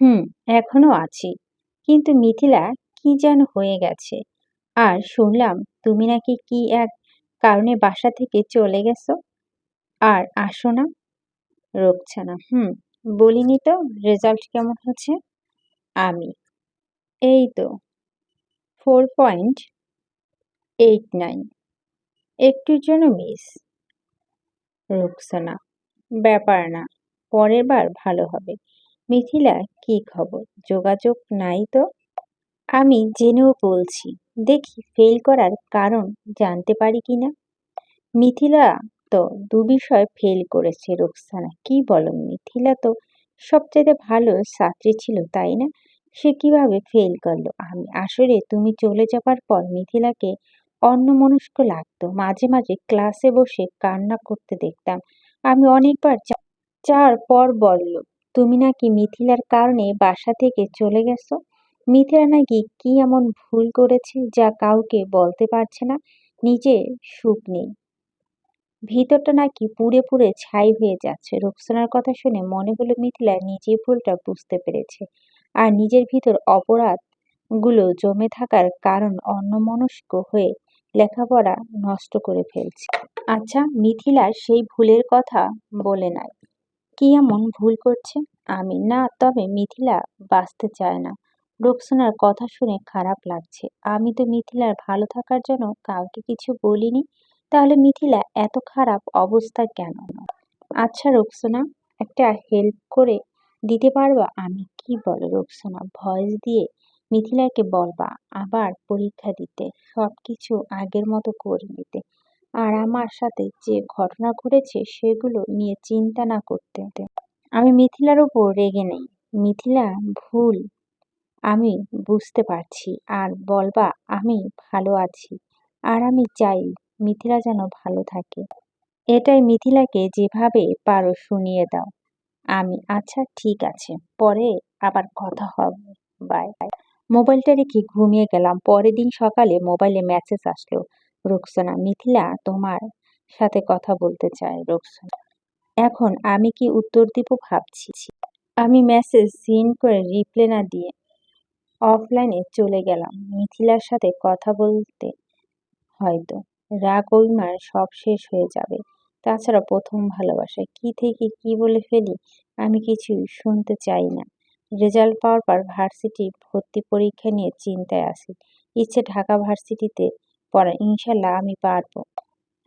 হুম, এখনও আছি। কিন্তু মিথিলা কি যেন হয়ে গেছে। আর শুনলাম, তুমি নাকি কি এক কারণে বাসা থেকে চলে গেছো? আর আসো না। রোকসানা হুম, বলিনি তো রেজাল্ট কেমন হচ্ছে? আমি। এই তো। Four point eight nine. একটুর জন্য মিস। রোকসানা ব্যাপার না, পরের বার ভালো হবে। মিথিলা কি খবর? যোগাযোগ নাই তো? আমি জেনেও বলছি, দেখি ফেল করার কারণ জানতে পারি কি না? মিথিলা তো দু বিষয় ফেল করেছে রোকসানা, কি বলো? মিথিলা তো সবচেয়ে ভালো ছাত্রী ছিল, তাই না? সে কীভাবে ফেল করল? আমি আসলে তুমি চলে যাবার পর মিথিলাকে অন্যমনস্ক লাগতো। মাঝে মাঝে ক্লাসে বসে কান্না করতে দেখতাম। আমি অনেকবার চার পর বলল তুমি নাকি মিথিলার কারণে বাসা থেকে চলে গেছো? মিথিলা নাকি কি এমন ভুল করেছে যা কাউকে বলতে পারছে না? নিজে সুখ নেই। ভিতরটা নাকি পুড়ে পুড়ে ছাই হয়ে যাচ্ছে। রোকসানার কথা শুনে মনে হলো মিথিলা নিজেই ভুলটা বুঝতে পেরেছে। আর নিজের ভিতর অপরাধগুলো জমে থাকার কারণ অন্যমনস্ক হয়ে লেখাপড়া নষ্ট করে ফেলছে। আচ্ছা মিথিলা সেই ভুলের কথা বলে নাই। কি এমন ভুল করছে। আমি না, তবে মিথিলা বাঁচতে চায় না। রোকসানার কথা শুনে খারাপ লাগছে। আমি তো মিথিলার ভালো থাকার জন্য কাউকে কিছু বলিনি। তাহলে মিথিলা এত খারাপ অবস্থা কেন? আচ্ছা রোকসানা, একটা হেল্প করে দিতে পারবা? আমি কি বলো রোকসানা, ভয়েস দিয়ে মিথিলাকে বলবা, আবার পরীক্ষা দিতে সব কিছু আগের মতো করে নিতে। আর আমার সাথে যে ঘটনা ঘটেছে সেগুলো নিয়ে চিন্তা না করতে আমি মিথিলার উপর রেগে নেই। মিথিলা ভুল। আমি বুঝতে পারছি। আর বলবা আমি ভালো আছি। আর আমি চাই মিথিলা যেন ভালো থাকে। এটাই মিথিলাকে যেভাবে পারো শুনিয়ে দাও। আমি আচ্ছা ঠিক আছে। পরে আবার কথা হবে। বাই বাই মোবাইলটা রেখে ঘুমিয়ে গেলাম। পরের দিন সকালে মোবাইলে মেসেজ আসলো। রোকসানা, মিথিলা তোমার সাথে কথা বলতে চায় রোকসানা। এখন আমি কি উত্তর দিব ভাবছি? আমি মেসেজ সিন করে রিপ্লে না দিয়ে অফলাইনে চলে গেলাম। মিথিলার সাথে কথা বলতে হয়তো রাগ অভিমান সব শেষ হয়ে যাবে। তাছাড়া প্রথম ভালোবাসা, কি থেকে কি বলে ফেলি আমি কিছুই শুনতে চাই না। রেজাল্ট পাওয়ার পর ভার্সিটি ভর্তি পরীক্ষা নিয়ে চিন্তায় আসি ইচ্ছে ঢাকা ভার্সিটিতে পড়া, ইনশাল্লাহ আমি পারব।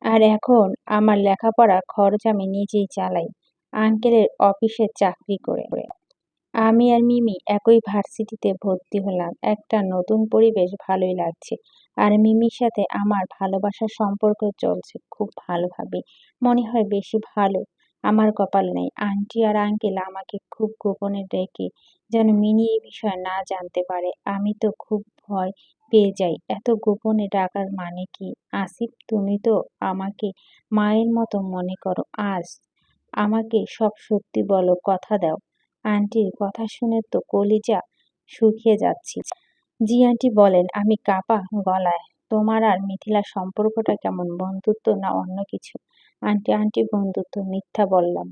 আর এখন আমার লেখাপড়া খরচ আমি নিজেই চালাই, আঙ্কেলের অফিসে চাকরি করে। আমি আর মিমি একই ভার্সিটিতে ভর্তি হলাম। একটা নতুন পরিবেশ ভালোই লাগছে। আর মিমির সাথে আমার ভালোবাসার সম্পর্ক চলছে খুব ভালোভাবে। মনে হয় বেশি ভালো। আমার কপাল নেই। আন্টি আর আঙ্কেল আমাকে খুব গোপনে ডেকে, যেন মিনি এই বিষয়ে না জানতে পারে। আমি তো খুব ভয় পেয়ে যাই। এত গোপনে ডাকার মানে কি? আসিফ, তুমি তো আমাকে মায়ের মতো মনে করো। আজ আমাকে সব সত্যি বলো, কথা দাও। আন্টির কথা শুনে তো কলিজা শুকিয়ে যাচ্ছি। জি আন্টি বলেন, আমি কাপা গলায়। তোমার আর মিথিলার সম্পর্কটা কেমন? বন্ধুত্ব না অন্য কিছু? আন্টি আন্টি বন্ধুত্ব মিথ্যা বললাম।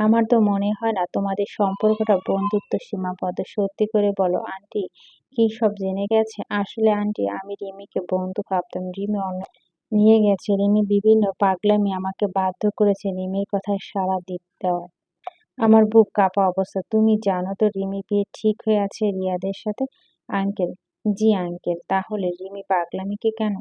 আমার তো মনে হয় না তোমাদের সম্পর্কটা বন্ধুত্ব সীমাবদ্ধ সত্যি করে বলো, আন্টি, কি সব জেনে গেছে? আসলে আন্টি, আমি রিমিকে বন্ধু ভাবতাম। রিমি অন্য নিয়ে গেছে। রিমি বিভিন্ন পাগলামি আমাকে বাধ্য করেছে রিমির কথায় সাড়া দেওয়ার আমার বুক কাঁপা অবস্থা। তুমি জানো তো রিমি বিয়ে ঠিক হয়ে আছে রিয়াদের সাথে? আঙ্কেল, জি আঙ্কেল, তাহলে রিমি পাগলামিকে কেন?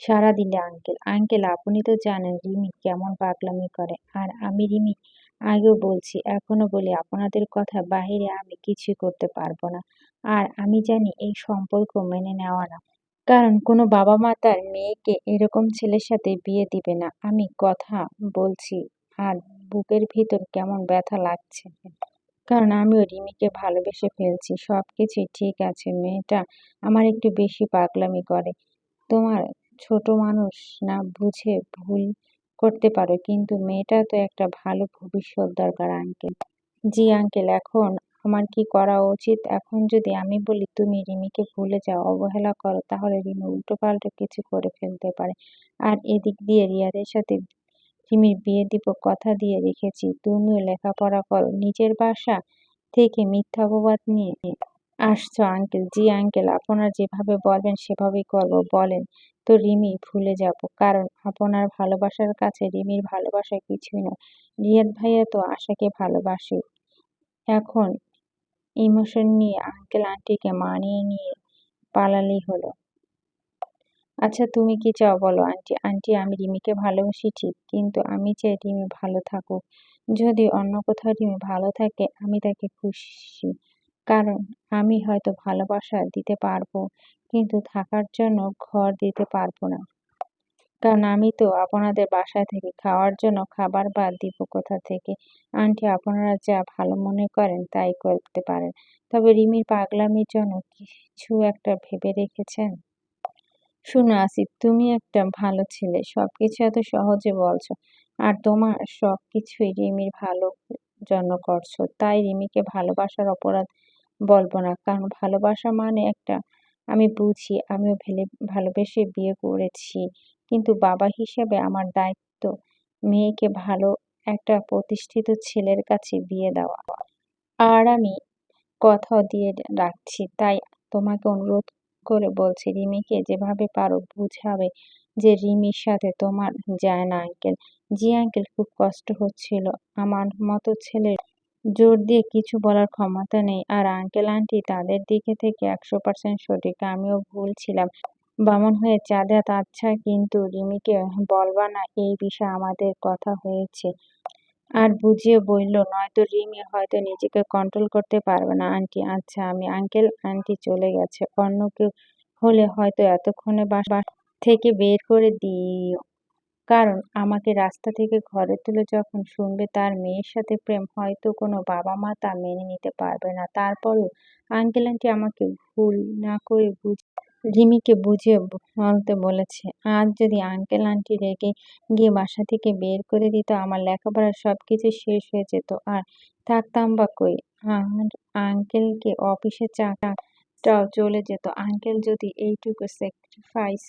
সারা দিলে আঙ্কেল। আঙ্কেল, আপনি তো জানেন রিমি কেমন পাগলামি করে। আর আমি রিমি আগেও বলছি, এখনও বলি, আপনাদের কথা বাহিরে আমি কিছুই করতে পারব না। আর আমি জানি এই সম্পর্ক মেনে নেওয়া না। কারণ কোনো বাবা মা তার মেয়েকে এরকম ছেলের সাথে বিয়ে দিবে না। আমি কথা বলছি, আর বুকের ভিতর কেমন ব্যথা লাগছে। কারণ আমিও রিমিকে ভালোবেসে ফেলছি সব কিছুই ঠিক আছে, মেয়েটা আমার একটু বেশি পাগলামি করে। তোমার ছোট মানুষ না বুঝে ভুল করতে পারো। কিন্তু মেয়েটা তো একটা ভালো ভবিষ্যৎ দরকার আঙ্কেল জি আঙ্কেল এখন আমার কি করা উচিত? এখন যদি আমি বলি, তুমি রিমিকে ভুলে যাও, অবহেলা করো, তাহলে রিমি উল্টো পাল্টো কিছু করে ফেলতে পারে। আর এদিক দিয়ে রিয়াদের সাথে রিমির বিয়ে দিব কথা দিয়ে রেখেছি, তুমিও লেখাপড়া করো। নিজের বাসা থেকে মিথ্যা অপবাদ নিয়ে আসছো আঙ্কেল জি আঙ্কেল আপনারা যেভাবে বলবেন সেভাবেই করব, বলেন। তো রিমি, ভুলে যাব, কারণ আপনার ভালোবাসার কাছে রিমির ভালোবাসা কিছুই নয়। রিয়াদ ভাইয়া তো আশাকে ভালোবাসে। এখন ইমোশন নিয়ে আঙ্কেল আন্টিকে মানিয়ে নিয়ে পালালেই হলো। আচ্ছা তুমি কি চাও বলো আন্টি আন্টি আমি রিমিকে ভালোবাসি ঠিক, কিন্তু আমি চাই রিমি ভালো থাকুক। যদি অন্য কোথাও রিমি ভালো থাকে, আমি তাকে খুশি। কারণ আমি হয়তো ভালোবাসা দিতে পারব, কিন্তু থাকার জন্য ঘর দিতে পারব না। কারণ আমি তো আপনাদের বাসায় থেকে খাওয়ার জন্য খাবার বাদ দিব কোথা থেকে? আন্টি, আপনারা যা ভালো মনে করেন তাই করতে পারেন। তবে রিমির পাগলামির জন্য কিছু একটা ভেবে রেখেছেন? শুনো আসিফ, তুমি একটা ভালো ছেলে, সবকিছু এত সহজে বলছো। আর তোমার সব কিছুই রিমির ভালো জন্য করছ। তাই রিমিকে ভালোবাসার অপরাধ বলব না। কারণ ভালোবাসা মানে একটা, আমি বুঝি, আমিও ভেলে, ভালোবেসে বিয়ে করেছি। কিন্তু বাবা হিসেবে আমার দায়িত্ব, মেয়েকে ভালো একটা প্রতিষ্ঠিত ছেলের কাছে বিয়ে দেওয়া। আর আমি কথাও দিয়ে রাখছি, তাই তোমাকে অনুরোধ করে বলছি, রিমিকে যেভাবে পারো বুঝাবে যে রিমির সাথে তোমার যায় না আঙ্কেল জি আঙ্কেল খুব কষ্ট হচ্ছিল। আমার মতো ছেলের জোর দিয়ে কিছু বলার ক্ষমতা নেই। আর আঙ্কেল আন্টি তাদের দিকে থেকে একশো পার্সেন্ট সঠিক। আমিও ভুল ছিলাম। বামন হয়ে, চাঁদা আচ্ছা কিন্তু রিমিকে বলবা না, এই বিষয়ে আমাদের কথা হয়েছে। আর বুঝিয়ে বলল, নয়তো রিমি হয়তো নিজেকে কন্ট্রোল করতে পারবে না আন্টি আচ্ছা আমি আঙ্কেল আন্টি চলে গেছে। অন্য কেউ হলে হয়তো এতক্ষণে বাসা থেকে বের করে দিও। কারণ আমাকে রাস্তা থেকে ঘরে তুলে যখন শুনবে তার মেয়ের সাথে প্রেম হয়তো কোনো বাবা মা তা মেনে নিতে পারবে না তারপরেও আঙ্কেল আন্টি আমাকে ভুল না করে বুঝ রিমিকে বুঝিয়ে বলতে বলেছে আজ যদি আঙ্কেল আন্টি রেগে গিয়ে বাসা থেকে বের করে দিত আমার লেখাপড়ার সব কিছু শেষ হয়ে যেত আর থাকতাম বা কই আর আঙ্কেলকে অফিসে চাটাও চলে যেত আঙ্কেল যদি এইটুকু স্যাক্রিফাইস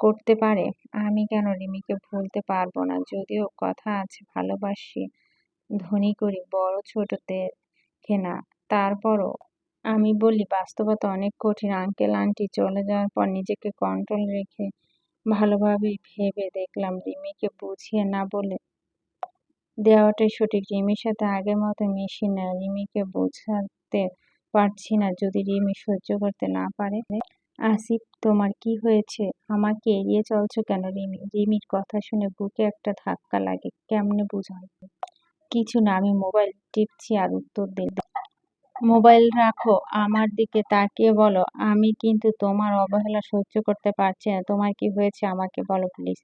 করতে পারে? আমি কেন রিমিকে ভুলতে পারব না? যদিও কথা আছে, ভালোবাসি, ধনী করি, বড় ছোট দেখে না তারপরও আমি বলি, বাস্তবতা অনেক কঠিন। আঙ্কেল, আন্টি চলে যাওয়ার পর নিজেকে কন্ট্রোল রেখে ভালোভাবেই ভেবে দেখলাম, রিমিকে বুঝিয়ে না বলে দেওয়াটাই সঠিক। রিমির সাথে আগের মতো মিশি না। রিমিকে বোঝাতে পারছি না যদি রিমি সহ্য করতে না পারে। আসিফ, তোমার কি হয়েছে? আমাকে এড়িয়ে চলছো কেন রিমি? রিমির কথা শুনে বুকে একটা ধাক্কা লাগে, কেমনে বুঝাই কিছু না, আমি মোবাইল টিপছি আর উত্তর দিন মোবাইল রাখো, আমার দিকে তাকিয়ে বলো। আমি কিন্তু তোমার অবহেলা সহ্য করতে পারছি না। তোমার কি হয়েছে আমাকে বলো প্লিজ।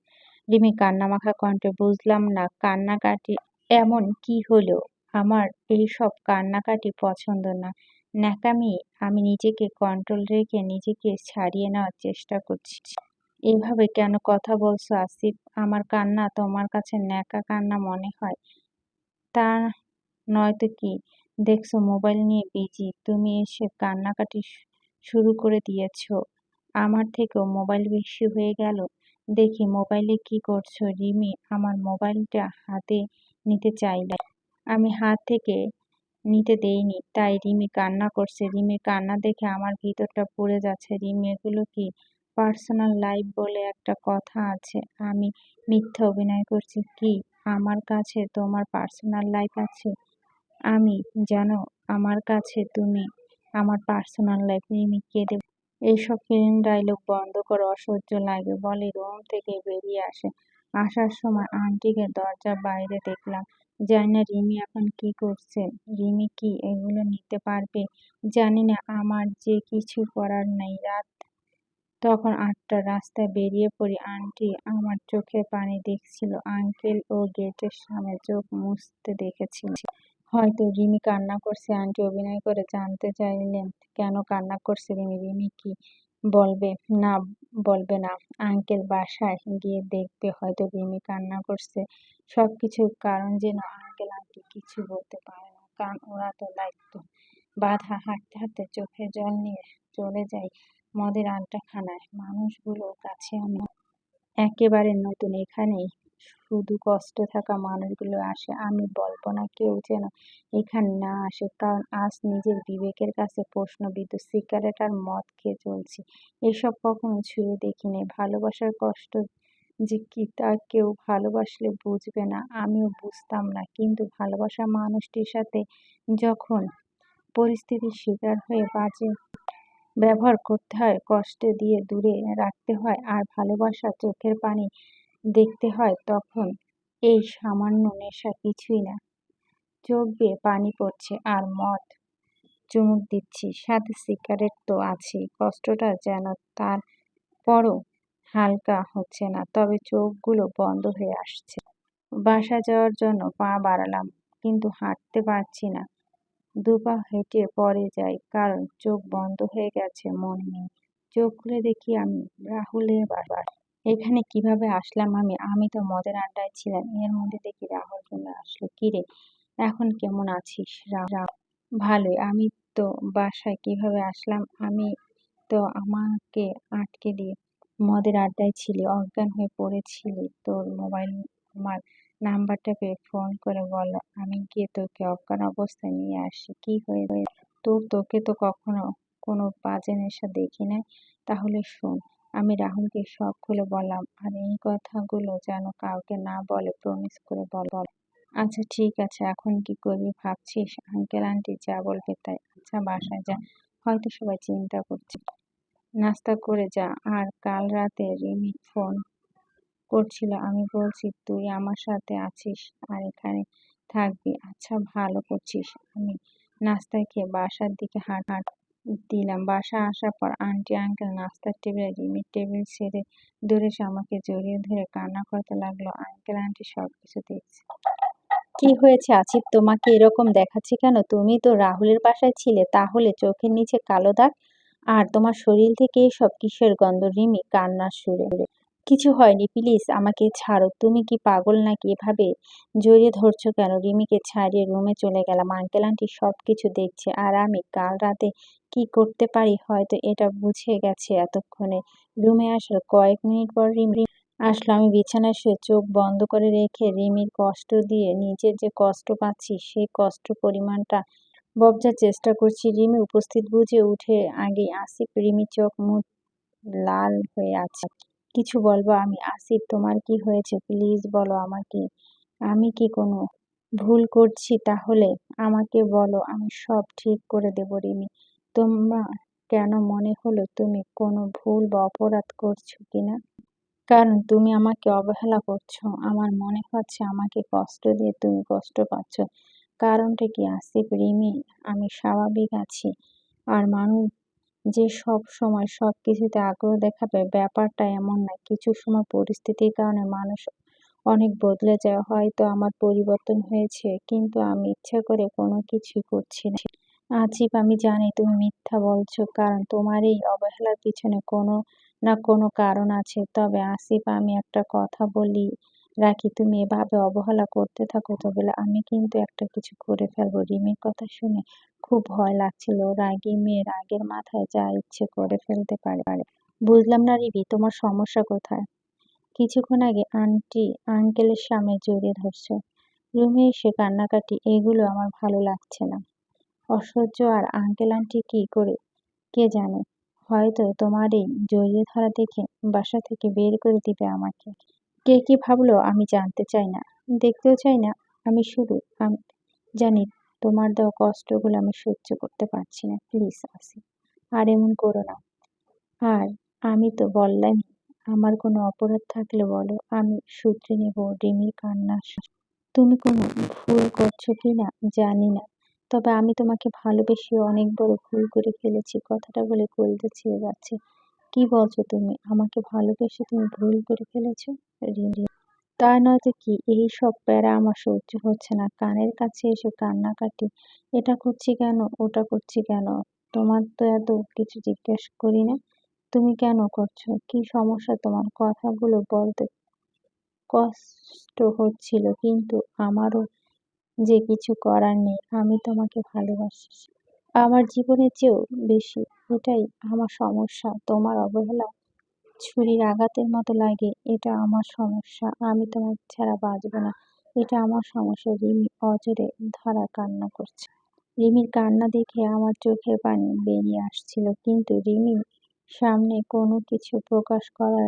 রিমি কান্নামাখা কণ্ঠে, বুঝলাম না, কান্নাকাটি এমন কি হলো? আমার এইসব কান্নাকাটি পছন্দ না। ন্যাকামি, আমি নিজেকে কন্ট্রোল রেখে নিজেকে ছাড়িয়ে নেওয়ার চেষ্টা করছি। এভাবে কেন কথা বলছো আসিফ? আমার কান্না তোমার কাছে ন্যাকা কান্না মনে হয়। তা নয়তো কি? দেখছ মোবাইল নিয়ে বিজি তুমি এসে কান্নাকাটি শুরু করে দিয়েছ। আমার থেকেও মোবাইল বেশি হয়ে গেল। দেখি মোবাইলে কি করছ রিমি? আমার মোবাইলটা হাতে নিতে চাইলে। আমি হাত থেকে নিতে দেইনি। তাই রিমি কান্না করছে। রিমির কান্না দেখে আমার ভিতরটা পুড়ে যাচ্ছে। রিমি, এগুলো কি? পার্সোনাল লাইফ বলে একটা কথা আছে। আমি মিথ্যা অভিনয় করছি। কি? আমার কাছে তোমার পার্সোনাল লাইফ আছে? আমি, জানো, আমার কাছে তুমি আমার পার্সোনাল লাইফ রিমি কেঁদে এইসব ফিল্ম ডায়লগ বন্ধ করে, অসহ্য লাগে। বলে রুম থেকে বেরিয়ে আসে। আসার সময় আন্টিকে দরজার বাইরে দেখলাম। জানি না রিমি এখন কি করছে। রিমি কি এগুলো নিতে পারবে? জানি না, আমার যে কিছু করার নেই। রাত তখন আটটা, রাস্তায় বেরিয়ে পড়ি। আন্টি আমার চোখে পানি দেখছিল। আঙ্কেল ও গেটের সামনে চোখ মুছতে দেখেছিল। হয়তো রিমি কান্না করছে। আন্টি অভিনয় করে জানতে চাইলেন, কেন কান্না করছে রিমি? রিমি কি বলবে, না বলবে না। আঙ্কেল বাসায় গিয়ে দেখবে হয়তো রিমি কান্না করছে। সব কিছুর কারণ যেন আঙ্কেল আন্টি কিছু বলতে পারে না, কারণ ওরা তো দায়িত্ব। বাধা হাঁটতে হাঁটতে চোখে জল নিয়ে চলে যাই মদের আড্ডাখানায়। মানুষগুলোর কাছে আমি একেবারে নতুন এখানেই শুধু কষ্ট থাকা মানুষগুলো আসে, আমি বলব না কেউ যেন এখানে না আসে। কারণ আজ নিজের বিবেকের কাছে প্রশ্নবিদ্ধ, সিগারেট আর মদ খেয়ে চলছি। এসব কখনো ছুঁয়ে দেখিনি। ভালোবাসার কষ্ট যে কি তা কেউ ভালোবাসলে বুঝবে না, আমিও বুঝতাম না। কিন্তু ভালোবাসা মানুষটির সাথে যখন পরিস্থিতির শিকার হয়ে বাজে ব্যবহার করতে হয়, কষ্ট দিয়ে দূরে রাখতে হয়। আর ভালোবাসা চোখের পানি দেখতে হয় তখন। এই সামান্য নেশা কিছুই না। চোখ বেয়ে পানি পড়ছে আর মদ চুমুক দিচ্ছি। সাথে সিগারেট তো আছেই। কষ্টটা যেন তার পরও হালকা হচ্ছে না, তবে চোখগুলো বন্ধ হয়ে আসছে। বাসা যাওয়ার জন্য পা বাড়ালাম, কিন্তু হাঁটতে পারছি না। দুপা হেঁটে পরে যাই, কারণ চোখ বন্ধ হয়ে গেছে মনে নেই। চোখ খুলে দেখি আমি রাহুলের বাবার এখানে কীভাবে আসলাম আমি? আমি তো মদের আড্ডায় ছিলাম। এর মধ্যে দেখি রাহুল চলে আসলো। কিরে এখন কেমন আছিস ভালোই। আমি তো বাসায় কীভাবে আসলাম? আমি তো আমাকে আটকে দিয়ে মদের আড্ডায় ছিলি, অজ্ঞান হয়ে পড়েছিলি। তোর মোবাইল আমার নাম্বারটা পেয়ে ফোন করে বলল আমি গিয়ে তোকে অজ্ঞান অবস্থায় নিয়ে আসি। কি হয়ে তোর, তোকে তো কখনো কোনো বাজে নেশা দেখি নাই। তাহলে শোন। আমি রাহুলকে খুলে বললাম, আর এই কথাগুলো যেন কাউকে না বলে প্রমিস করে বল। আচ্ছা ঠিক আছে, এখন কি করবি ভাবছিস? আঙ্কেল আন্টি যা বলবে তাই। আচ্ছা বাসায় যা। হয়তো সবাই চিন্তা করছে। নাস্তা করে যা। আর কাল রাতে রিমি ফোন করছিল, আমি বলছি, তুই আমার সাথে আছিস আর এখানে থাকবি। আচ্ছা ভালো করছিস। আমি নাস্তা খেয়ে বাসার দিকে হাঁট হাঁট দিলাম। বাসা আসার পর আন্টি, আঙ্কেল নাস্তার টেবিলে রিমির টেবিল ছেড়ে দূরে আমাকে জড়িয়ে ধরে কান্না করতে লাগল। আঙ্কেল, আন্টি সব কিছু দেখছে। কি হয়েছে আছিফ? তোমাকে এরকম দেখাচ্ছে কেন? তুমি তো রাহুলের বাসায় ছিলে, তাহলে চোখের নিচে কালো দাগ আর তোমার শরীর থেকে সব কিসের গন্ধ? রিমি, কান্নার সুরে। কিছু হয়নি, প্লিজ আমাকে ছাড়ো। তুমি কি পাগল নাকি এভাবে জড়িয়ে ধরছো কেন? রিমিকে ছাড়িয়ে রুমে চলে গেলাম। আঙ্কেল আন্টি সব কিছু দেখছে। আর আমি কাল রাতে কি করতে পারি? হয়তো এটা বুঝে গেছে এতক্ষণে। রুমে আসার কয়েক মিনিট পর রিমি আসলো। আমি বিছানায় শুয়ে চোখ বন্ধ করে রেখে রিমির কষ্ট দিয়ে নিজের যে কষ্ট পাচ্ছি, সেই কষ্ট পরিমাণটা ববজার চেষ্টা করছি। রিমি উপস্থিত বুঝে উঠে আগে আসিফ রিমির চোখ মুখ লাল হয়ে আছে। কিছু বলব? আমি আসিফ, তোমার কি হয়েছে? প্লিজ বলো আমাকে। আমি কি কোনো ভুল করছি তাহলে? আমাকে বলো, আমি সব ঠিক করে দেবো, রিমি। তোমরা কেন মনে হলো তুমি কোনো ভুল বা অপরাধ করছ কিনা? কারণ তুমি আমাকে অবহেলা করছ। আমার মনে হচ্ছে আমাকে কষ্ট দিয়ে তুমি কষ্ট পাচ্ছ। কারণটা কি আসিফ, রিমি? আমি স্বাভাবিক আছি। আর মানুষ যে সব সময় সব কিছুতে আগ্রহ দেখাবে, ব্যাপারটা এমন না। কিছু সময় পরিস্থিতির কারণে মানুষ অনেক বদলে যায়। হয়তো আমার পরিবর্তন হয়েছে, কিন্তু আমি ইচ্ছা করে কোনো কিছুই করছি না। আজিব আমি জানি তুমি মিথ্যা বলছো, কারণ তোমার এই অবহেলার পিছনে কোনো না কোনো কারণ আছে। তবে আসিফ আমি একটা কথা বলি রাখি, তুমি এভাবে অবহেলা করতে থাকো তবে আমি কিন্তু একটা কিছু করে ফেলব। রিমির কথা শুনে খুব ভয় লাগছিল। রাগী মেয়ের আগের মাথায় যা ইচ্ছে করে ফেলতে পারে। বুঝলাম না রিবি তোমার সমস্যা কোথায়? কিছুক্ষণ আগে আন্টি, আঙ্কেলের সামনে জড়িয়ে ধরছো। রুমে এসে কান্নাকাটি, এগুলো আমার ভালো লাগছে না। অসহ্য, আর আঙ্কেল, আন্টি কি করে? কে জানে? হয়তো তোমার এই জড়িয়ে ধরা দেখে বাসা থেকে বের করে দিবে আমাকে। কে কি ভাবলো আমি জানতে চাই না। দেখতেও চাই না আমি শুধু, আমি, জানি তোমার দেওয়া কষ্টগুলো আমি সহ্য করতে পারছি না। প্লিজ, আসি। আর এমন করো না। আর আমি তো বললামই, আমার কোনো অপরাধ থাকলে বলো, আমি সূত্রে নেব রিমির কান্না। তুমি কোনো ভুল করছ কি না জানি না। তবে আমি তোমাকে ভালোবেসে অনেক বড় ভুল করে ফেলেছি, কথাটা বলে কলতে ছেড়ে যাচ্ছে। কি বলছো তুমি? আমাকে ভালোবেসে তুমি ভুল করে ফেলেছো? তা নয়তো কি? এই সব প্যারা আমার সহ্য হচ্ছে না। কানের কাছে এসে কান্নাকাটি এটা করছি কেন? ওটা করছি কেন? তোমার তো এত কিছু জিজ্ঞেস করি না। তুমি কেন করছ? কি সমস্যা তোমার? কথাগুলো বলতে কষ্ট হচ্ছিল, কিন্তু আমারও যে কিছু করার নেই, আমি তোমাকে ভালোবাসি। আমার জীবনের চেয়েও বেশি। এটাই আমার সমস্যা। তোমার অবহেলা ছুরির আঘাতের মতো লাগে, এটা আমার সমস্যা। আমি তোমার ছাড়া বাঁচব না। এটা আমার সমস্যা। রিমি অজরে ধরা কান্না করছে। রিমির কান্না দেখে আমার চোখের পানি বেরিয়ে আসছিল, কিন্তু রিমি সামনে কোনো কিছু প্রকাশ করা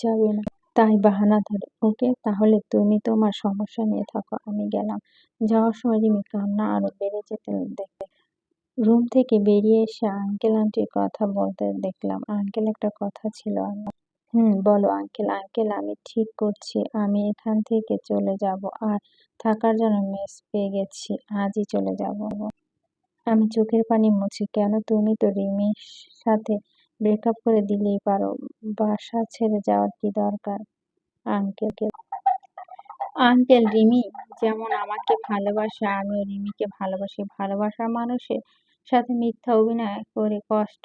যাবে না। তাই বাহানা ধরে, ওকে, তাহলে তুমি তোমার সমস্যা নিয়ে থাকো, আমি গেলাম। যাওয়ার সময় রিমি কান্না আরও বেড়ে যেতে দেখবে রুম থেকে বেরিয়ে এসে আঙ্কেল আন্টির কথা বলতে দেখলাম। আঙ্কেল একটা কথা ছিল আমার। হুম, বলো আঙ্কেল আঙ্কেল আমি ঠিক করছি। আমি এখান থেকে চলে যাব। আর থাকার জন্য মেস পেয়ে গেছি। আজই চলে যাব। আমি চোখের পানি মুছি। কেন তুমি তো রিমির সাথে ব্রেকআপ করে দিলেই পারো। বাসা ছেড়ে যাওয়ার কি দরকার আঙ্কেলকে আঙ্কেল রিমি যেমন আমাকে ভালোবাসে, আমিও রিমিকে ভালোবাসি। ভালোবাসার মানুষের সাথে মিথ্যা অভিনয় করে কষ্ট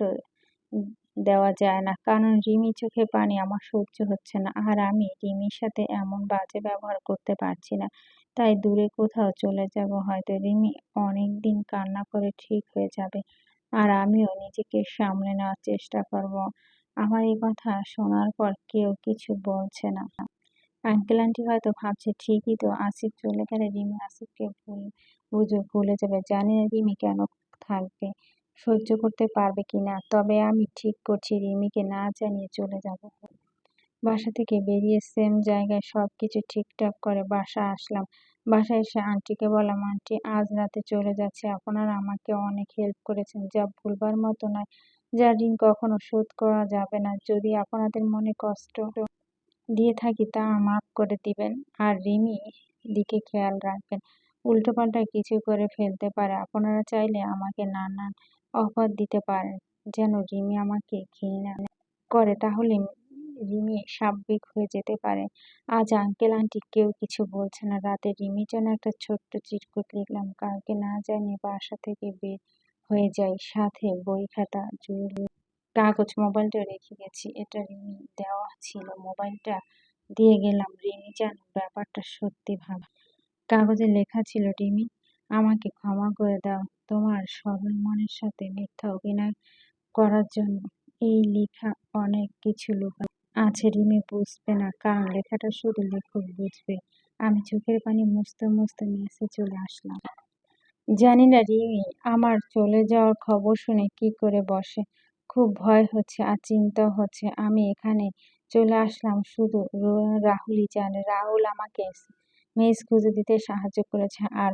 দেওয়া যায় না। কারণ রিমি চোখে পানি আমার সহ্য হচ্ছে না আর আমি রিমির সাথে এমন বাজে ব্যবহার করতে পারছি না। তাই দূরে কোথাও চলে যাব, হয়তো রিমি অনেক দিন কান্না করে ঠিক হয়ে যাবে আর আমিও নিজেকে সামলে নেওয়ার চেষ্টা করব। আমার এই কথা শোনার পর কেউ কিছু বলছে না। আঙ্কেল আন্টি হয়তো ভাবছে, ঠিকই তো, আসিফ চলে গেলে রিমি আসিফকে ভুল, বুঝে, ভুলে যাবে। জানি না রিমি কেন থাকবে। সহ্য করতে পারবে কি না তবে আমি ঠিক করছি, রিমিকে না জানিয়ে চলে যাব। বাসা থেকে বেরিয়ে সেম জায়গায় সব কিছু ঠিকঠাক করে বাসা আসলাম। বাসায় এসে আন্টিকে বললাম, আন্টি, আজ রাতে চলে যাচ্ছে। আপনারা আমাকে অনেক হেল্প করেছেন। যা ভুলবার মতো নয়, যা ঋণ কখনো শোধ করা যাবে না। যদি আপনাদের মনে কষ্ট দিয়ে থাকি, তা মাফ করে দিবেন। আর রিমি দিকে খেয়াল রাখবেন। উল্টোপাল্টা কিছু করে ফেলতে পারে। আপনারা চাইলে আমাকে নানান অফার দিতে পারেন। যেন রিমি আমাকে ঘৃণা করে। তাহলে রিমি স্বাভাবিক হয়ে যেতে পারে। আজ আঙ্কেল আন্টি কেউ কিছু বলছে না। রাতে রিমি যেন একটা ছোট্ট চিরকুট লিখলাম। কাউকে না জানিয়ে বাসা থেকে বের হয়ে যাই। সাথে বই খাতা জরুরি কাগজ মোবাইলটা রেখে গেছি। এটা রিমি দেওয়া ছিল। মোবাইলটা দিয়ে গেলাম। রিমি যেন ব্যাপারটা সত্যি ভাবা কাগজে লেখা ছিল রিমি আমাকে ক্ষমা করে দাও তোমার সরল মনের সাথে মিথ্যা অভিনয় করার জন্য। এই লেখা অনেক কিছু লুকা আছে রিমি বুঝবে না কারণ লেখাটা শুধু লেখক বুঝবে। আমি চোখের পানি মুছতে মুছতে মেসে চলে আসলাম। জানি না রিমি আমার চলে যাওয়ার খবর শুনে কি করে বসে? খুব ভয় হচ্ছে আর চিন্তা হচ্ছে। আমি এখানে চলে আসলাম শুধু রাহুলই জানে রাহুল আমাকে মেস খুঁজে দিতে সাহায্য করেছে আর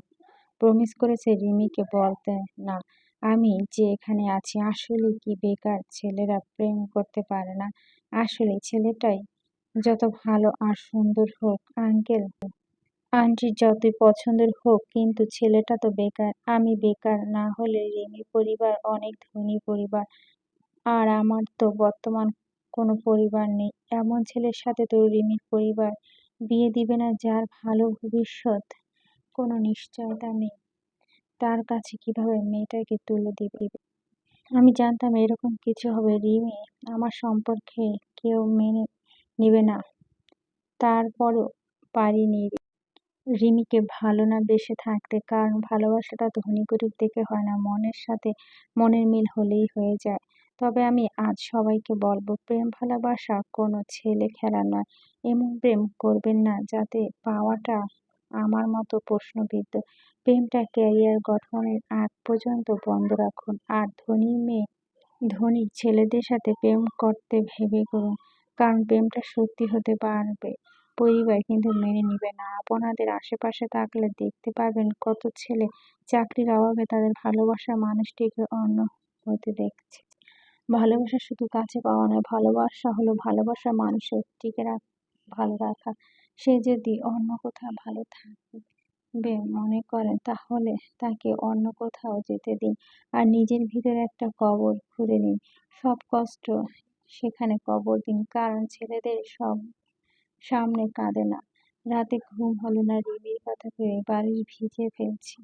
প্রমিস করেছে রিমিকে বলতে না। আমি যে এখানে আছি, আসলে কি বেকার ছেলেরা প্রেম করতে পারে না? আসলে ছেলেটাই যত ভালো আর সুন্দর হোক আঙ্কেল আন্টি যতই পছন্দের হোক, কিন্তু ছেলেটা তো বেকার। আমি বেকার না হলে রিমি পরিবার অনেক ধনী পরিবার। আর আমার তো বর্তমান কোনো পরিবার নেই। এমন ছেলের সাথে তো রিমির পরিবার বিয়ে দিবে না যার ভালো ভবিষ্যৎ? কোনো নিশ্চয়তা নেই। তার কাছে কীভাবে মেয়েটাকে তুলে দিবে? আমি জানতাম এরকম কিছু হবে। রিমি, আমার সম্পর্কে কেউ মেনে নেবে না। তারপরও পারিনি। রিমিকে ভালো না বেসে থাকতে, কারণ ভালোবাসাটা ধনী গরিব দেখে হয় না। মনের সাথে মনের মিল হলেই হয়ে যায়। তবে আমি আজ সবাইকে বলব, প্রেম ভালোবাসা কোনো ছেলে খেলা নয়। এমন প্রেম করবেন না, যাতে পাওয়াটা আমার মতো প্রশ্নবিদ্ধ। প্রেমটা ক্যারিয়ার গঠনের আগ পর্যন্ত বন্ধ রাখুন। আর ধনী মেয়ে, ধনী ছেলেদের সাথে প্রেম করতে ভেবে করুন। কারণ প্রেমটা সত্যি হতে পারবে। পরিবার কিন্তু মেনে নিবে না। আপনাদের আশেপাশে থাকলে দেখতে পাবেন কত ছেলে চাকরির অভাবে তাদের ভালোবাসা মানুষটিকে অন্য হতে দেখছে। ভালোবাসা শুধু কাছে পাওয়া নয়, ভালোবাসা হলো ভালোবাসা মানুষের টিকে রাখ, ভালো রাখা। সে যদি অন্য কোথাও ভালো থাকবে মনে করেন তাহলে তাকে অন্য কোথাও যেতে দিন আর নিজের ভিতরে একটা কবর খুঁড়ে নিন। সব কষ্ট সেখানে কবর দিন, কারণ ছেলেদের সব সামনে কাঁদে না। রাতে ঘুম হলো না, রিমির কথা ভেবে বাড়ি ভিজে ফেলছি।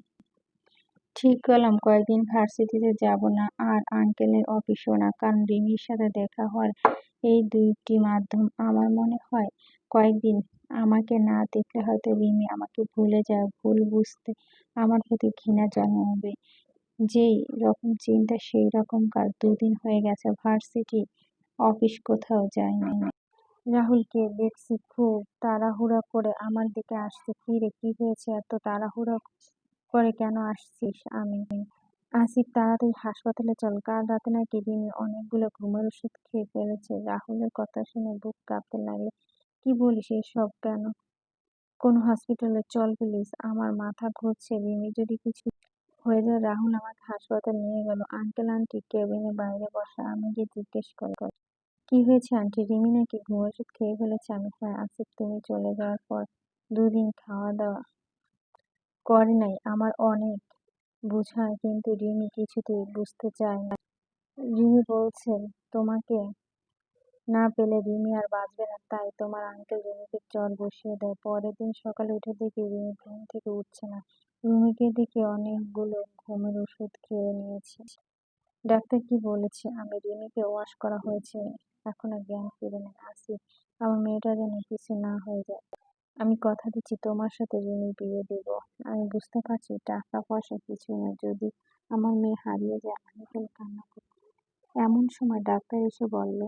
ঠিক করলাম কয়েকদিন ভার্সিটিতে যাব না, আর আঙ্কেলের অফিসও না, কারণ রিমির সাথে দেখা হওয়ার এই দুইটি মাধ্যম আমার মনে হয় কয়েকদিন। আমাকে না দেখলে হয়তো রিমি আমাকে ভুলে যায়, ভুল বুঝতে আমার প্রতি ঘৃণা জন্মাবে যেই রকম চিন্তা, সেই রকম কাজ দুদিন হয়ে গেছে, ভার্সিটি অফিস কোথাও যায়নি রাহুলকে দেখছি খুব তাড়াহুড়া করে আমার দিকে আসছে, কী রে, কী হয়েছে? এত তাড়াহুড়ো করে কেন আসছিস আমি? আসিফ তাড়াতাড়ি হাসপাতালে চল। কাল রাতে নাকি রিমি অনেকগুলো ঘুমের ওষুধ খেয়ে ফেলেছে। রাহুলের কথা শুনে বুক কাঁপতে লাগল কি বলিস এসব কেন? কোন হসপিটালে চল প্লিজ। আমার মাথা ঘুরছে। রিমি যদি কিছু হয়ে যায়, রাহুল আমাকে হাসপাতাল নিয়ে গেল। আঙ্কেল, আন্টি কেবিনে বাইরে বসা। আমি গিয়ে জিজ্ঞেস করে কি হয়েছে, আন্টি? রিমি নাকি ঘুম ওষুধ খেয়ে ফেলেছে? আমি হ্যাঁ আসিফ, তুমি চলে যাওয়ার পর দুদিন খাওয়া দাওয়া করে নাই, আমার অনেক বোঝায় কিন্তু রিমি কিছুতেই বুঝতে চায় না। রিমি বলছে, তোমাকে না পেলে রিমি আর বাঁচবে না, তাই তোমার আঙ্কেল রিমিকে জ্বর বসিয়ে দেয় পরের দিন সকালে উঠে দেখি রিমি ঘুম থেকে উঠছে না। রুমিকে দেখে অনেকগুলো ঘুমের ওষুধ খেয়ে নিয়েছে। ডাক্তার কি বলেছে? আমি রিমিকে ওয়াশ করা হয়েছে, এখনও জ্ঞান ফিরে নেই আসি। আমার মেয়েটা যেন কিছু না হয়ে যায়। আমি কথা দিচ্ছি তোমার সাথে রিমির বিয়ে দেব। আমি বুঝতে পারছি টাকা পয়সা কিছু না যদি আমার মেয়ে হারিয়ে যায়, আমি তাহলে কান্না করব। এমন সময় ডাক্তার এসে বলল